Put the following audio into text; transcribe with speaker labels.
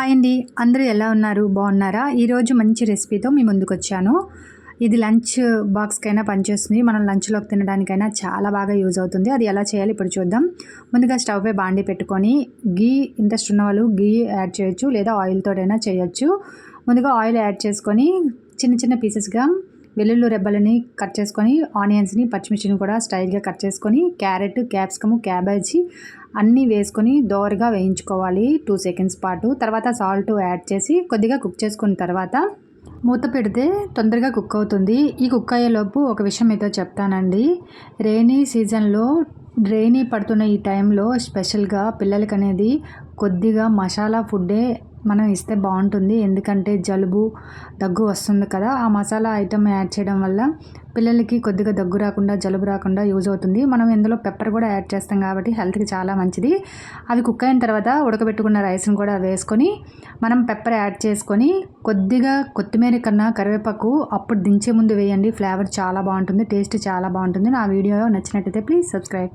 Speaker 1: Hi అండి అందరూ ఎలా ఉన్నారు? బాగున్నారా? ఈరోజు మంచి రెసిపీతో మీ ముందుకు వచ్చాను ఇది లంచ్ బాక్స్కైనా పనిచేస్తుంది. మనం లంచ్లోకి తినడానికైనా చాలా బాగా యూజ్ అవుతుంది. అది ఎలా చేయాలి ఇప్పుడు చూద్దాం. ముందుగా స్టవ్ పై బాండి పెట్టుకొని గీ ఇంట్రెస్ట్ ఉన్న వాళ్ళు గీ యాడ్ చేయొచ్చు లేదా ఆయిల్తోటైనా చేయొచ్చు. ముందుగా ఆయిల్ యాడ్ చేసుకొని చిన్న చిన్న పీసెస్గా వెల్లుల్లి రెబ్బలని కట్ చేసుకొని ఆనియన్స్ని పచ్చిమిర్చిని కూడా స్టైల్గా కట్ చేసుకొని క్యారెట్ క్యాప్సికము క్యాబేజీ అన్నీ వేసుకొని దోరగా వేయించుకోవాలి టూ సెకండ్స్ పాటు. తర్వాత సాల్ట్ యాడ్ చేసి కొద్దిగా కుక్ చేసుకున్న తర్వాత మూత పెడితే తొందరగా కుక్ అవుతుంది. ఈ కుక్ అయ్యేలోపు ఒక విషయం మీతో చెప్తానండి. రైనీ సీజన్లో రైనీ పడుతున్న ఈ టైంలో స్పెషల్గా పిల్లలకి అనేది కొద్దిగా మసాలా ఫుడ్డే మనం ఇస్తే బాగుంటుంది. ఎందుకంటే జలుబు దగ్గు వస్తుంది కదా. ఆ మసాలా ఐటమ్ యాడ్ చేయడం వల్ల పిల్లలకి కొద్దిగా దగ్గు రాకుండా జలుబు రాకుండా యూజ్ అవుతుంది. మనం ఇందులో పెప్పర్ కూడా యాడ్ చేస్తాం కాబట్టి హెల్త్కి చాలా మంచిది. అవి కుక్ అయిన తర్వాత ఉడకబెట్టుకున్న రైస్ని కూడా వేసుకొని మనం పెప్పర్ యాడ్ చేసుకొని కొద్దిగా కొత్తిమీర కన్నా కరివేపాకు అప్పుడు దించే ముందు వేయండి. ఫ్లేవర్ చాలా బాగుంటుంది టేస్ట్ చాలా బాగుంటుంది. నా వీడియో నచ్చినట్టయితే ప్లీజ్ సబ్స్క్రైబ్.